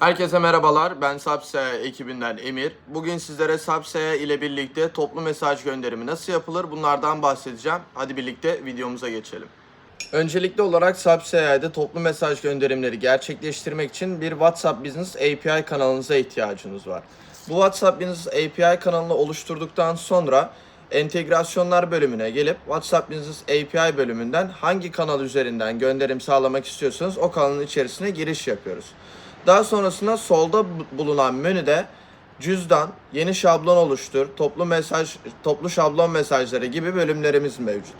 Herkese merhabalar. Ben Sapsaya ekibinden Emir. Bugün sizlere Sapsaya ile birlikte toplu mesaj gönderimi nasıl yapılır bunlardan bahsedeceğim. Hadi birlikte videomuza geçelim. Öncelikli olarak Sapsaya'da toplu mesaj gönderimleri gerçekleştirmek için bir WhatsApp Business API kanalınıza ihtiyacınız var. Bu WhatsApp Business API kanalını oluşturduktan sonra entegrasyonlar bölümüne gelip WhatsApp Business API bölümünden hangi kanal üzerinden gönderim sağlamak istiyorsanız o kanalın içerisine giriş yapıyoruz. Daha sonrasında solda bu- bulunan menüde cüzdan, yeni şablon oluştur, toplu mesaj, toplu şablon mesajları gibi bölümlerimiz mevcut.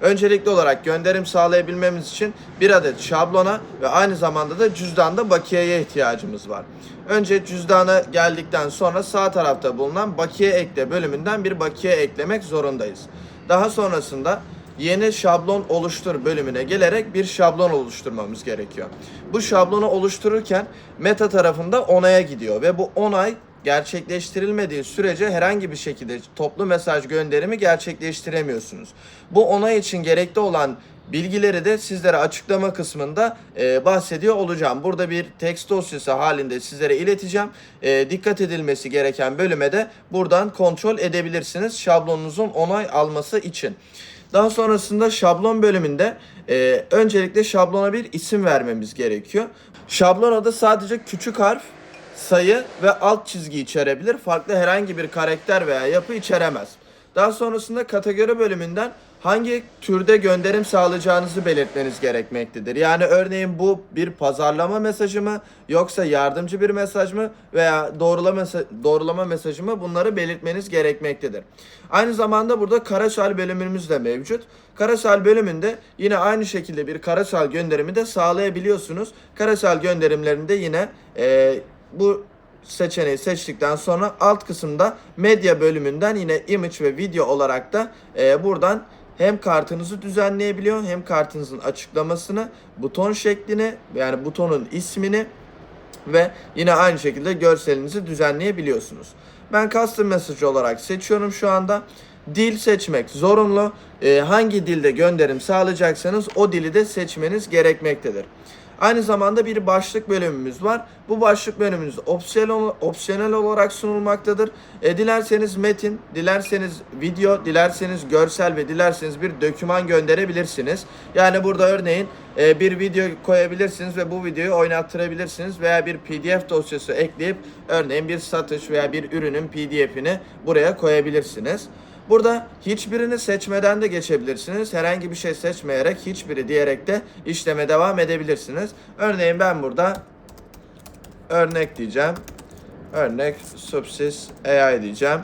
Öncelikli olarak gönderim sağlayabilmemiz için bir adet şablona ve aynı zamanda da cüzdanda bakiyeye ihtiyacımız var. Önce cüzdana geldikten sonra sağ tarafta bulunan bakiye ekle bölümünden bir bakiye eklemek zorundayız. Daha sonrasında yeni şablon oluştur bölümüne gelerek bir şablon oluşturmamız gerekiyor. Bu şablonu oluştururken meta tarafında onaya gidiyor ve bu onay gerçekleştirilmediği sürece herhangi bir şekilde toplu mesaj gönderimi gerçekleştiremiyorsunuz. Bu onay için gerekli olan bilgileri de sizlere açıklama kısmında e, bahsediyor olacağım. Burada bir text dosyası halinde sizlere ileteceğim. E, dikkat edilmesi gereken bölüme de buradan kontrol edebilirsiniz şablonunuzun onay alması için. Daha sonrasında şablon bölümünde e, öncelikle şablona bir isim vermemiz gerekiyor. Şablon adı sadece küçük harf, sayı ve alt çizgi içerebilir. Farklı herhangi bir karakter veya yapı içeremez. Daha sonrasında kategori bölümünden hangi türde gönderim sağlayacağınızı belirtmeniz gerekmektedir. Yani örneğin bu bir pazarlama mesajı mı yoksa yardımcı bir mesaj mı veya doğrulama, doğrulama mesajı mı bunları belirtmeniz gerekmektedir. Aynı zamanda burada karasal bölümümüz de mevcut. Karasal bölümünde yine aynı şekilde bir karasal gönderimi de sağlayabiliyorsunuz. Karasal gönderimlerinde yine e, bu seçeneği seçtikten sonra alt kısımda medya bölümünden yine image ve video olarak da e, buradan hem kartınızı düzenleyebiliyor hem kartınızın açıklamasını, buton şeklini yani butonun ismini ve yine aynı şekilde görselinizi düzenleyebiliyorsunuz. Ben custom message olarak seçiyorum şu anda. Dil seçmek zorunlu. Ee, hangi dilde gönderim sağlayacaksanız o dili de seçmeniz gerekmektedir. Aynı zamanda bir başlık bölümümüz var. Bu başlık bölümümüz opsiyonel, opsiyonel olarak sunulmaktadır. E, dilerseniz metin, dilerseniz video, dilerseniz görsel ve dilerseniz bir doküman gönderebilirsiniz. Yani burada örneğin e, bir video koyabilirsiniz ve bu videoyu oynattırabilirsiniz veya bir pdf dosyası ekleyip örneğin bir satış veya bir ürünün pdf'ini buraya koyabilirsiniz. Burada hiçbirini seçmeden de geçebilirsiniz. Herhangi bir şey seçmeyerek hiçbiri diyerek de işleme devam edebilirsiniz. Örneğin ben burada örnek diyeceğim. Örnek Subsys AI diyeceğim.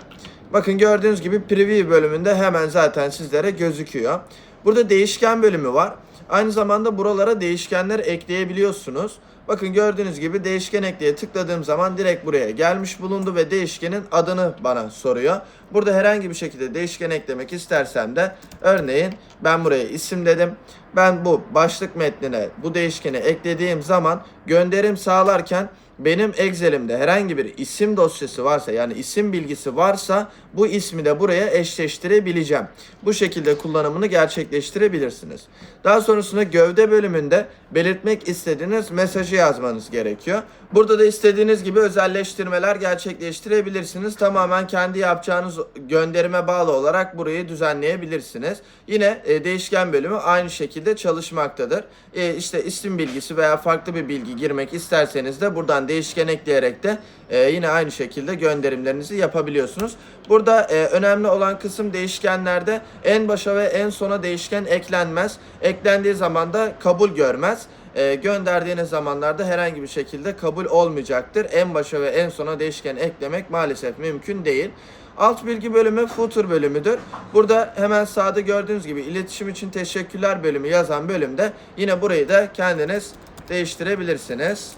Bakın gördüğünüz gibi preview bölümünde hemen zaten sizlere gözüküyor. Burada değişken bölümü var. Aynı zamanda buralara değişkenler ekleyebiliyorsunuz. Bakın gördüğünüz gibi değişken ekleye tıkladığım zaman direkt buraya gelmiş bulundu ve değişkenin adını bana soruyor. Burada herhangi bir şekilde değişken eklemek istersem de örneğin ben buraya isim dedim. Ben bu başlık metnine bu değişkeni eklediğim zaman gönderim sağlarken benim Excel'imde herhangi bir isim dosyası varsa yani isim bilgisi varsa bu ismi de buraya eşleştirebileceğim. Bu şekilde kullanımını gerçekleştirebilirsiniz. Daha sonrasında gövde bölümünde belirtmek istediğiniz mesajı yazmanız gerekiyor. Burada da istediğiniz gibi özelleştirmeler gerçekleştirebilirsiniz. Tamamen kendi yapacağınız gönderime bağlı olarak burayı düzenleyebilirsiniz. Yine e, değişken bölümü aynı şekilde çalışmaktadır. E, işte isim bilgisi veya farklı bir bilgi girmek isterseniz de buradan değişken ekleyerek de e, yine aynı şekilde gönderimlerinizi yapabiliyorsunuz. Burada e, önemli olan kısım değişkenlerde en başa ve en sona değişken eklenmez. Eklendiği zaman da kabul görmez. E, gönderdiğiniz zamanlarda herhangi bir şekilde kabul olmayacaktır. En başa ve en sona değişken eklemek maalesef mümkün değil. Alt bilgi bölümü footer bölümüdür. Burada hemen sağda gördüğünüz gibi iletişim için teşekkürler bölümü yazan bölümde yine burayı da kendiniz değiştirebilirsiniz.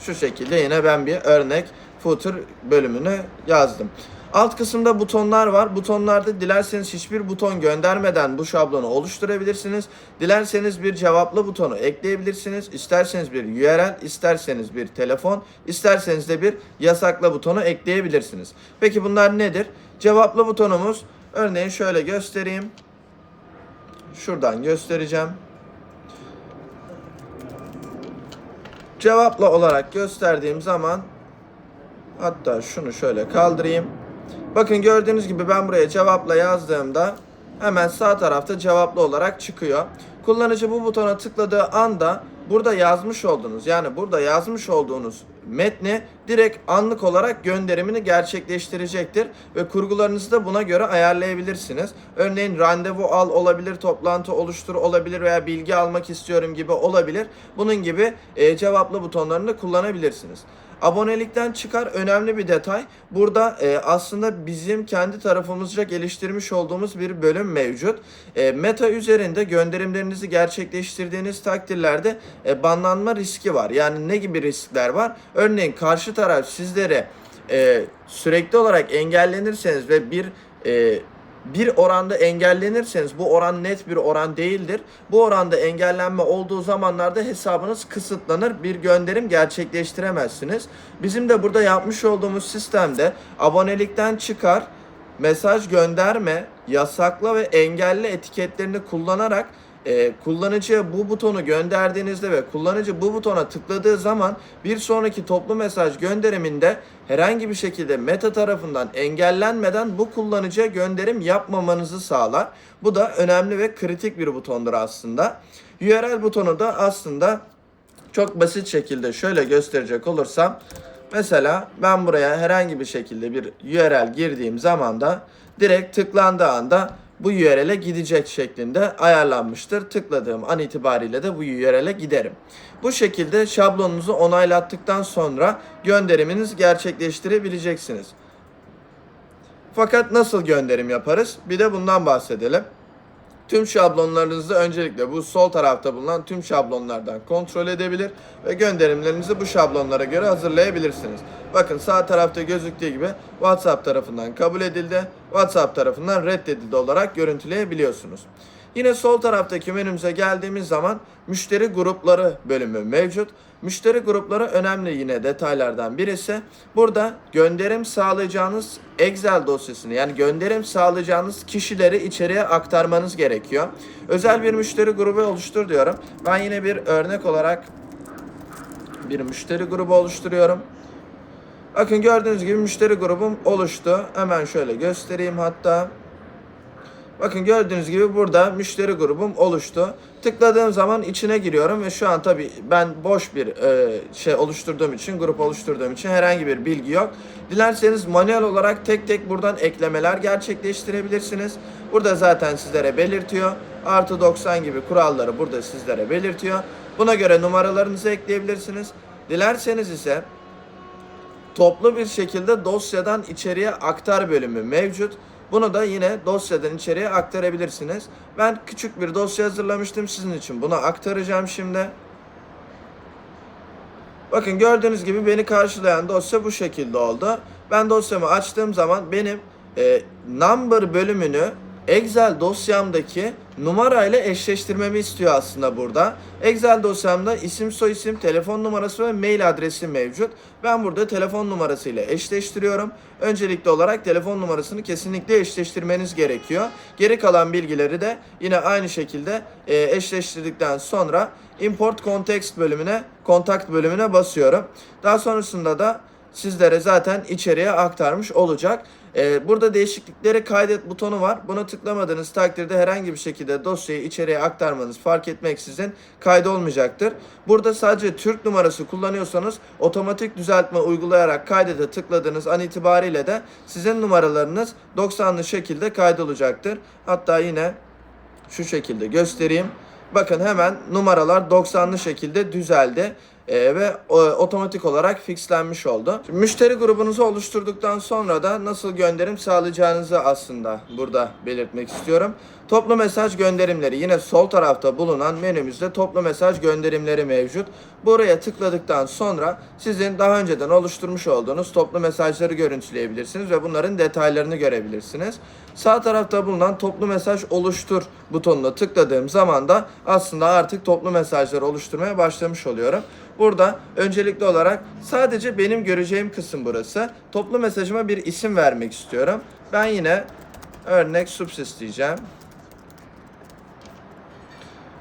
Şu şekilde yine ben bir örnek footer bölümünü yazdım. Alt kısımda butonlar var. Butonlarda dilerseniz hiçbir buton göndermeden bu şablonu oluşturabilirsiniz. Dilerseniz bir cevaplı butonu ekleyebilirsiniz. İsterseniz bir URL, isterseniz bir telefon, isterseniz de bir yasakla butonu ekleyebilirsiniz. Peki bunlar nedir? Cevaplı butonumuz örneğin şöyle göstereyim. Şuradan göstereceğim. Cevapla olarak gösterdiğim zaman hatta şunu şöyle kaldırayım. Bakın gördüğünüz gibi ben buraya cevapla yazdığımda hemen sağ tarafta cevaplı olarak çıkıyor. Kullanıcı bu butona tıkladığı anda burada yazmış olduğunuz yani burada yazmış olduğunuz metni direkt anlık olarak gönderimini gerçekleştirecektir ve kurgularınızı da buna göre ayarlayabilirsiniz. Örneğin randevu al olabilir, toplantı oluştur olabilir veya bilgi almak istiyorum gibi olabilir. Bunun gibi e, cevaplı butonlarını kullanabilirsiniz. Abonelikten çıkar önemli bir detay. Burada e, aslında bizim kendi tarafımızca geliştirmiş olduğumuz bir bölüm mevcut. E, meta üzerinde gönderimlerinizi gerçekleştirdiğiniz takdirlerde e, banlanma riski var. Yani ne gibi riskler var? Örneğin karşı taraf sizlere e, sürekli olarak engellenirseniz ve bir e, bir oranda engellenirseniz bu oran net bir oran değildir. Bu oranda engellenme olduğu zamanlarda hesabınız kısıtlanır. Bir gönderim gerçekleştiremezsiniz. Bizim de burada yapmış olduğumuz sistemde abonelikten çıkar, mesaj gönderme, yasakla ve engelle etiketlerini kullanarak e, kullanıcıya bu butonu gönderdiğinizde ve kullanıcı bu butona tıkladığı zaman bir sonraki toplu mesaj gönderiminde herhangi bir şekilde meta tarafından engellenmeden bu kullanıcıya gönderim yapmamanızı sağlar. Bu da önemli ve kritik bir butondur aslında. URL butonu da aslında çok basit şekilde şöyle gösterecek olursam mesela ben buraya herhangi bir şekilde bir URL girdiğim zaman da direkt tıklandığı anda bu URL'e gidecek şeklinde ayarlanmıştır. Tıkladığım an itibariyle de bu URL'e giderim. Bu şekilde şablonunuzu onaylattıktan sonra gönderiminizi gerçekleştirebileceksiniz. Fakat nasıl gönderim yaparız? Bir de bundan bahsedelim. Tüm şablonlarınızı öncelikle bu sol tarafta bulunan tüm şablonlardan kontrol edebilir ve gönderimlerinizi bu şablonlara göre hazırlayabilirsiniz. Bakın sağ tarafta gözüktüğü gibi WhatsApp tarafından kabul edildi, WhatsApp tarafından reddedildi olarak görüntüleyebiliyorsunuz. Yine sol taraftaki menümüze geldiğimiz zaman müşteri grupları bölümü mevcut. Müşteri grupları önemli yine detaylardan birisi. Burada gönderim sağlayacağınız Excel dosyasını yani gönderim sağlayacağınız kişileri içeriye aktarmanız gerekiyor. Özel bir müşteri grubu oluştur diyorum. Ben yine bir örnek olarak bir müşteri grubu oluşturuyorum. Bakın gördüğünüz gibi müşteri grubum oluştu. Hemen şöyle göstereyim hatta. Bakın gördüğünüz gibi burada müşteri grubum oluştu. Tıkladığım zaman içine giriyorum ve şu an tabi ben boş bir e, şey oluşturduğum için, grup oluşturduğum için herhangi bir bilgi yok. Dilerseniz manuel olarak tek tek buradan eklemeler gerçekleştirebilirsiniz. Burada zaten sizlere belirtiyor. Artı 90 gibi kuralları burada sizlere belirtiyor. Buna göre numaralarınızı ekleyebilirsiniz. Dilerseniz ise toplu bir şekilde dosyadan içeriye aktar bölümü mevcut. Bunu da yine dosyadan içeriye aktarabilirsiniz. Ben küçük bir dosya hazırlamıştım sizin için. Bunu aktaracağım şimdi. Bakın gördüğünüz gibi beni karşılayan dosya bu şekilde oldu. Ben dosyamı açtığım zaman benim e, number bölümünü Excel dosyamdaki numarayla eşleştirmemi istiyor aslında burada. Excel dosyamda isim, soyisim, telefon numarası ve mail adresi mevcut. Ben burada telefon numarasıyla eşleştiriyorum. Öncelikli olarak telefon numarasını kesinlikle eşleştirmeniz gerekiyor. Geri kalan bilgileri de yine aynı şekilde e, eşleştirdikten sonra import context bölümüne, kontakt bölümüne basıyorum. Daha sonrasında da sizlere zaten içeriye aktarmış olacak. Ee, burada değişiklikleri kaydet butonu var. Buna tıklamadığınız takdirde herhangi bir şekilde dosyayı içeriye aktarmanız fark etmeksizin kaydolmayacaktır. Burada sadece Türk numarası kullanıyorsanız otomatik düzeltme uygulayarak kaydete tıkladığınız an itibariyle de sizin numaralarınız 90'lı şekilde kaydolacaktır. Hatta yine şu şekilde göstereyim. Bakın hemen numaralar 90'lı şekilde düzeldi. Ee, ve e, otomatik olarak fixlenmiş oldu. Şimdi müşteri grubunuzu oluşturduktan sonra da nasıl gönderim sağlayacağınızı aslında burada belirtmek istiyorum. Toplu mesaj gönderimleri yine sol tarafta bulunan menümüzde toplu mesaj gönderimleri mevcut. Buraya tıkladıktan sonra sizin daha önceden oluşturmuş olduğunuz toplu mesajları görüntüleyebilirsiniz ve bunların detaylarını görebilirsiniz. Sağ tarafta bulunan toplu mesaj oluştur butonuna tıkladığım zaman da aslında artık toplu mesajları oluşturmaya başlamış oluyorum. Burada öncelikli olarak sadece benim göreceğim kısım burası. Toplu mesajıma bir isim vermek istiyorum. Ben yine örnek subsist diyeceğim.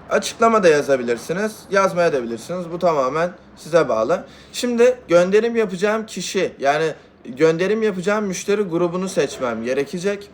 Açıklama da yazabilirsiniz, yazmaya da bilirsiniz. Bu tamamen size bağlı. Şimdi gönderim yapacağım kişi yani gönderim yapacağım müşteri grubunu seçmem gerekecek.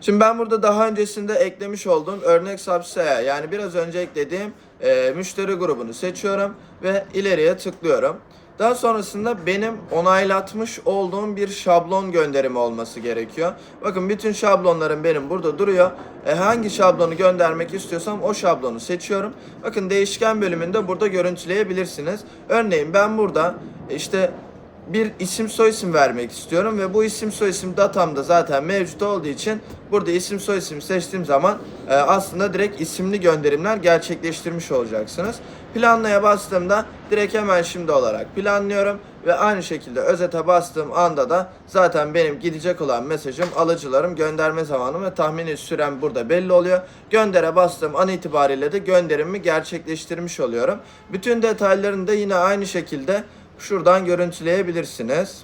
Şimdi ben burada daha öncesinde eklemiş olduğum örnek subsea yani biraz önce eklediğim e, müşteri grubunu seçiyorum ve ileriye tıklıyorum. Daha sonrasında benim onaylatmış olduğum bir şablon gönderimi olması gerekiyor. Bakın bütün şablonlarım benim burada duruyor. E, hangi şablonu göndermek istiyorsam o şablonu seçiyorum. Bakın değişken bölümünde burada görüntüleyebilirsiniz. Örneğin ben burada işte bir isim soyisim vermek istiyorum ve bu isim soyisim datamda zaten mevcut olduğu için burada isim soyisim seçtiğim zaman e, aslında direkt isimli gönderimler gerçekleştirmiş olacaksınız. Planlaya bastığımda direkt hemen şimdi olarak planlıyorum ve aynı şekilde özete bastığım anda da zaten benim gidecek olan mesajım, alıcılarım, gönderme zamanım ve tahmini sürem burada belli oluyor. Göndere bastığım an itibariyle de gönderimi gerçekleştirmiş oluyorum. Bütün detaylarını da yine aynı şekilde şuradan görüntüleyebilirsiniz.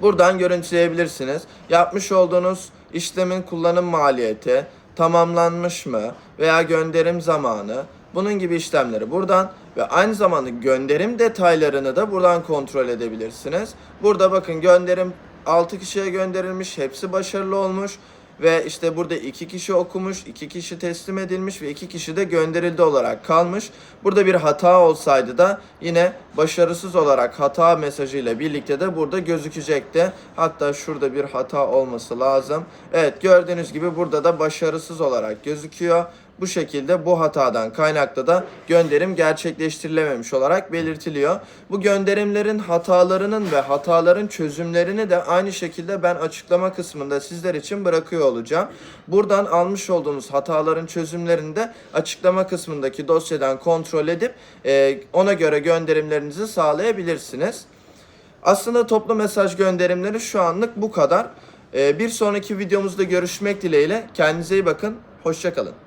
Buradan görüntüleyebilirsiniz. Yapmış olduğunuz işlemin kullanım maliyeti, tamamlanmış mı veya gönderim zamanı, bunun gibi işlemleri buradan ve aynı zamanda gönderim detaylarını da buradan kontrol edebilirsiniz. Burada bakın gönderim 6 kişiye gönderilmiş, hepsi başarılı olmuş ve işte burada iki kişi okumuş, iki kişi teslim edilmiş ve iki kişi de gönderildi olarak kalmış. Burada bir hata olsaydı da yine başarısız olarak hata mesajıyla birlikte de burada gözükecekti. Hatta şurada bir hata olması lazım. Evet gördüğünüz gibi burada da başarısız olarak gözüküyor. Bu şekilde bu hatadan kaynaklı da gönderim gerçekleştirilememiş olarak belirtiliyor. Bu gönderimlerin hatalarının ve hataların çözümlerini de aynı şekilde ben açıklama kısmında sizler için bırakıyor olacağım. Buradan almış olduğunuz hataların çözümlerini de açıklama kısmındaki dosyadan kontrol edip e, ona göre gönderimlerinizi sağlayabilirsiniz. Aslında toplu mesaj gönderimleri şu anlık bu kadar. E, bir sonraki videomuzda görüşmek dileğiyle. Kendinize iyi bakın. Hoşçakalın.